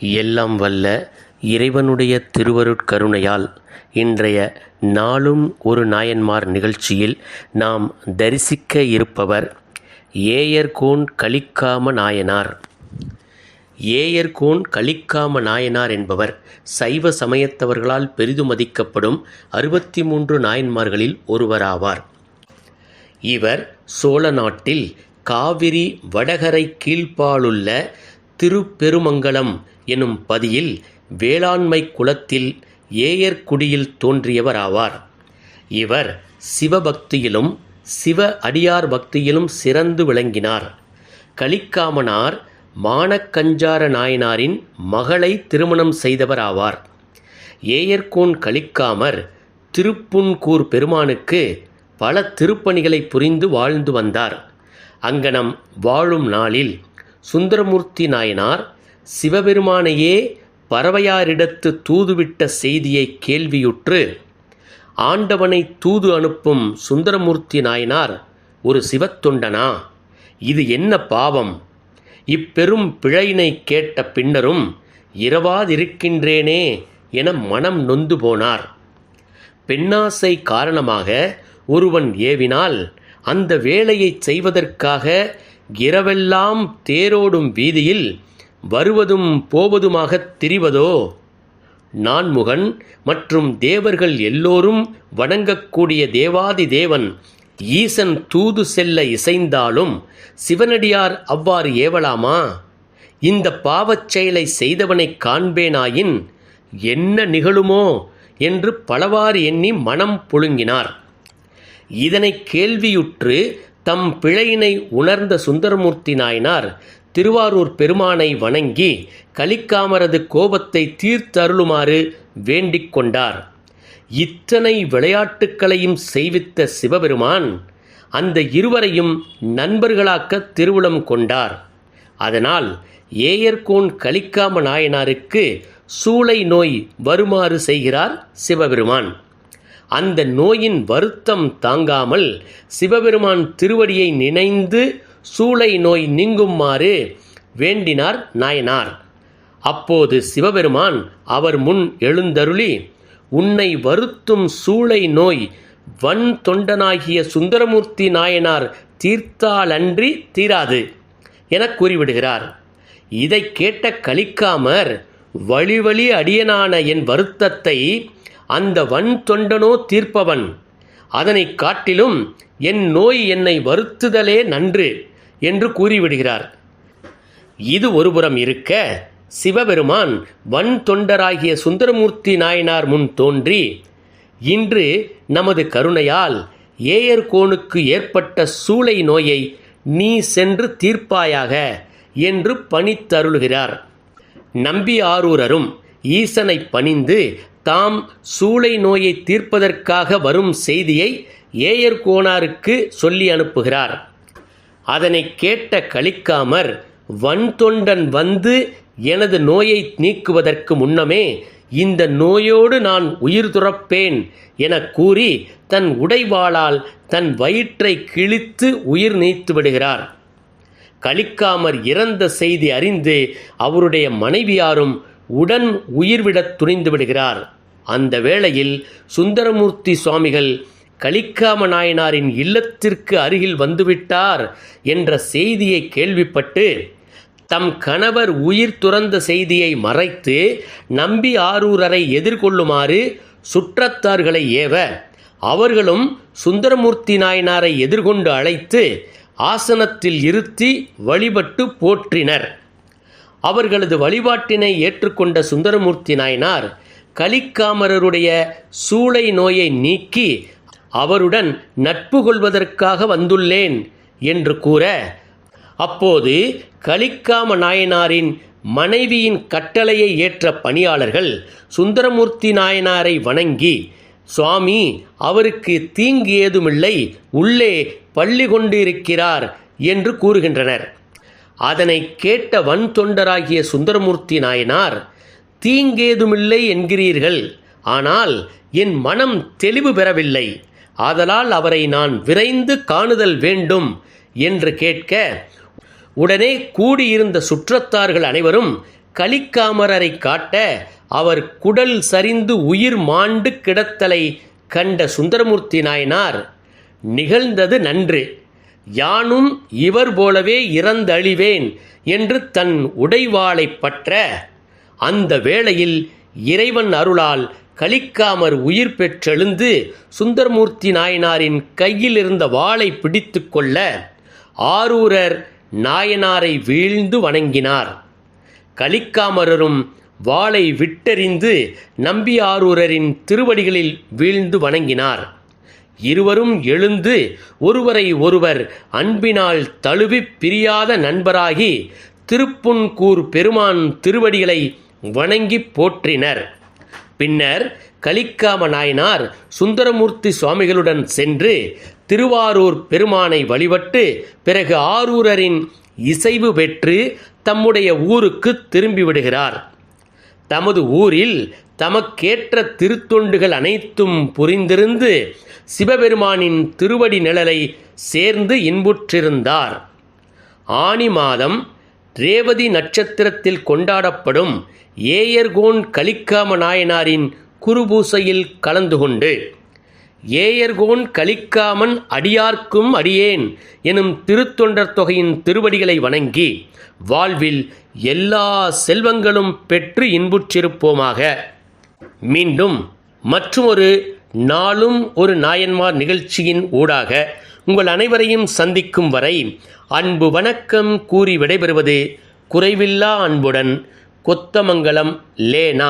எல்லாம் வல்ல இறைவனுடைய திருவருட்கருணையால் இன்றைய நாளும் ஒரு நாயன்மார் நிகழ்ச்சியில் நாம் தரிசிக்க இருப்பவர் ஏயர்கோன் கலிக்காம நாயனார். ஏயர்கோன் கலிக்காம நாயனார் என்பவர் சைவ சமயத்தவர்களால் பெரிதும் மதிக்கப்படும் அறுபத்தி மூன்று நாயன்மார்களில் ஒருவராவார். இவர் சோழ நாட்டில் காவிரி வடகரை கீழ்ப்பாலுள்ள திருப்பெருமங்கலம் எனும் பதியில் வேளாண்மை குலத்தில் ஏயர்குடியில் தோன்றியவராவார். இவர் சிவபக்தியிலும் சிவ அடியார் பக்தியிலும் சிறந்து விளங்கினார். கலிக்காமனார் மானக்கஞ்சார நாயனாரின் மகளை திருமணம் செய்தவராவார். ஏயர்கோன் கலிக்காமர் திருப்புன்கூர் பெருமானுக்கு பல திருப்பணிகளை புரிந்து வாழ்ந்து வந்தார். அங்கனம் வாழும் நாளில் சுந்தரமூர்த்தி நாயனார் சிவபெருமானையே பறவையாரிடத்து தூதுவிட்ட செய்தியை கேள்வியுற்று ஆண்டவனை தூது அனுப்பும் சுந்தரமூர்த்தி நாயனார் ஒரு சிவத்தொண்டனா? இது என்ன பாவம்? இப்பெரும் பிழையினை கேட்ட பின்னரும் இரவாதிருக்கின்றேனே என மனம் நொந்து போனார். பெண்ணாசை காரணமாக ஒருவன் ஏவினால் அந்த வேலையை செய்வதற்காக இரவெல்லாம் தேரோடும் வீதியில் வருவதும் போவதுமாகத் திரிவதோ? நான்முகன் மற்றும் தேவர்கள் எல்லோரும் வணங்கக்கூடிய தேவாதி தேவன் ஈசன் தூது செல்ல இசைந்தாலும் சிவனடியார் அவ்வாறு ஏவலாமா? இந்த பாவச் செயலை செய்தவனைக் காண்பேனாயின் என்ன நிகழுமோ? என்று பலவாறு எண்ணி மனம் புழுங்கினார். இதனை கேள்வியுற்று தம் பிழையினை உணர்ந்த சுந்தரமூர்த்தி நாயனார் திருவாரூர் பெருமானை வணங்கி கலிக்காமரது கோபத்தை தீர்த்தருளுமாறு வேண்டிக் கொண்டார். இத்தனை விளையாட்டுக்களையும் செய்வித்த சிவபெருமான் அந்த இருவரையும் நண்பர்களாக்க திருவுளம் கொண்டார். அதனால் ஏயர்கோன் கலிக்காம நாயனாருக்கு சூளை நோய் வருமாறு செய்கிறார் சிவபெருமான். அந்த நோயின் வருத்தம் தாங்காமல் சிவபெருமான் திருவடியை நினைந்து சூளை நோய் நீங்குமாறு வேண்டினார் நாயனார். அப்போது சிவபெருமான் அவர் முன் எழுந்தருளி உன்னை வருத்தும் சூளை நோய் வன் தொண்டனாகிய சுந்தரமூர்த்தி நாயனார் தீர்த்தாலன்றி தீராது எனக் கூறிவிடுகிறார். இதை கேட்ட கலிக்காமர் வழிவழி அடியனான என் வருத்தத்தை அந்த வன் தொண்டனோ தீர்ப்பவன். அதனைக் காட்டிலும் என் நோய் என்னை வருத்துதலே நன்று. என்று கூறிவிடுகிறார். இது ஒருபுறம் இருக்க சிவபெருமான் வன் தொண்டராகிய சுந்தரமூர்த்தி நாயனார் முன் தோன்றி இன்று நமது கருணையால் ஏயர்கோனுக்கு ஏற்பட்ட சூளை நோயை நீ சென்று தீர்ப்பாயாக என்று பணித்தருளுகிறார். நம்பி ஆரூரரும் ஈசனை பணிந்து தாம் சூளை நோயை தீர்ப்பதற்காக வரும் செய்தியை ஏயர்கோனாருக்கு சொல்லி அனுப்புகிறார். அதனை கேட்ட கலிக்காமர் வன்தொண்டன் வந்து எனது நோயை நீக்குவதற்கு முன்னமே இந்த நோயோடு நான் உயிர் துறப்பேன் எனக் கூறி தன் உடைவாளால் தன் வயிற்றை கிழித்து உயிர் நீத்து விடுகிறார். கலிக்காமர் இறந்த செய்தி அறிந்து அவருடைய மனைவியாரும் உடன் உயிர்விடத் துணிந்து விடுகிறார். அந்த வேளையில் சுந்தரமூர்த்தி சுவாமிகள் கலிக்காம நாயனாரின் இல்லத்திற்கு அருகில் வந்துவிட்டார் என்ற செய்தியை கேள்விப்பட்டு தம் கணவர் உயிர் துறந்த செய்தியை மறைத்து நம்பி ஆரூரரை எதிர்கொள்ளுமாறு சுற்றத்தார்களை ஏவ அவர்களும் சுந்தரமூர்த்தி நாயனாரை எதிர்கொண்டு அழைத்து ஆசனத்தில் இருத்தி வழிபட்டு போற்றினர். அவர்களது வழிபாட்டினை ஏற்றுக்கொண்ட சுந்தரமூர்த்தி நாயனார் கலிக்காமரருடைய சூளை நோயை நீக்கி அவருடன் நட்பு கொள்வதற்காக வந்துள்ளேன் என்று கூற அப்போது கலிக்காம நாயனாரின் மனைவியின் கட்டளையை ஏற்ற பணியாளர்கள் சுந்தரமூர்த்தி நாயனாரை வணங்கி சுவாமி அவருக்கு தீங்கு ஏதுமில்லை உள்ளே பள்ளி கொண்டிருக்கிறார் என்று கூறுகின்றனர். அதனை கேட்ட வன் தொண்டராகிய சுந்தரமூர்த்தி நாயனார் தீங்கேதுமில்லை என்கிறீர்கள் ஆனால் என் மனம் தெளிவு பெறவில்லை. ஆதலால் அவரை நான் விரைந்து காணுதல் வேண்டும் என்று கேட்க உடனே கூடியிருந்த சுற்றத்தார்கள் அனைவரும் கலிக்காமரரை காட்ட அவர் குடல் சரிந்து உயிர் மாண்டு கிடத்தலை கண்ட சுந்தரமூர்த்தி நாயனார் நிகழ்ந்தது நன்று. யானும் இவர் போலவே இறந்தழிவேன் என்று தன் உடைவாளைப் பற்ற அந்த வேளையில் இறைவன் அருளால் கலிக்காமர் உயிர் பெற்றெழுந்து சுந்தரமூர்த்தி நாயனாரின் கையில் இருந்த வாளை பிடித்து கொள்ள ஆரூரர் நாயனாரை வீழ்ந்து வணங்கினார். கலிக்காமரரும் வாளை விட்டெறிந்து நம்பியாரூரரின் திருவடிகளில் வீழ்ந்து வணங்கினார். இருவரும் எழுந்து ஒருவரை ஒருவர் அன்பினால் தழுவிப் பிரியாத நண்பராகி திருப்புன்கூர் பெருமான் திருவடிகளை வணங்கிப் போற்றினர். பின்னர் கலிக்காம நாயனார் சுந்தரமூர்த்தி சுவாமிகளுடன் சென்று திருவாரூர் பெருமானை வழிபட்டு பிறகு ஆரூரரின் இசைவு பெற்று தம்முடைய ஊருக்கு திரும்பி விடுகிறார் தமது ஊரில் தமக்கேற்ற திருத்தொண்டுகள் அனைத்தும் புரிந்திருந்து சிவபெருமானின் திருவடி நிழலை சேர்ந்து இன்புற்றிருந்தார். ஆனி மாதம் ரேவதி நட்சத்திரத்தில் கொண்டாடப்படும் ஏயர்கோன் கலிக்காம நாயனாரின் குருபூசையில் கலந்து கொண்டு ஏயர்கோன் கலிக்காமன் அடியார்க்கும் அடியேன் எனும் திருத்தொண்டர் தொகையின் திருவடிகளை வணங்கி வாழ்வில் எல்லா செல்வங்களும் பெற்று இன்புற்றிருப்போமாக. மீண்டும் மற்றுமொரு நாளும் ஒரு நாயன்மார் நிகழ்ச்சியின் ஊடாக உங்கள் அனைவரையும் சந்திக்கும் வரை அன்பு வணக்கம் கூறி விடைபெறுவது குறைவில்லா அன்புடன் கொத்தமங்கலம் லேனா.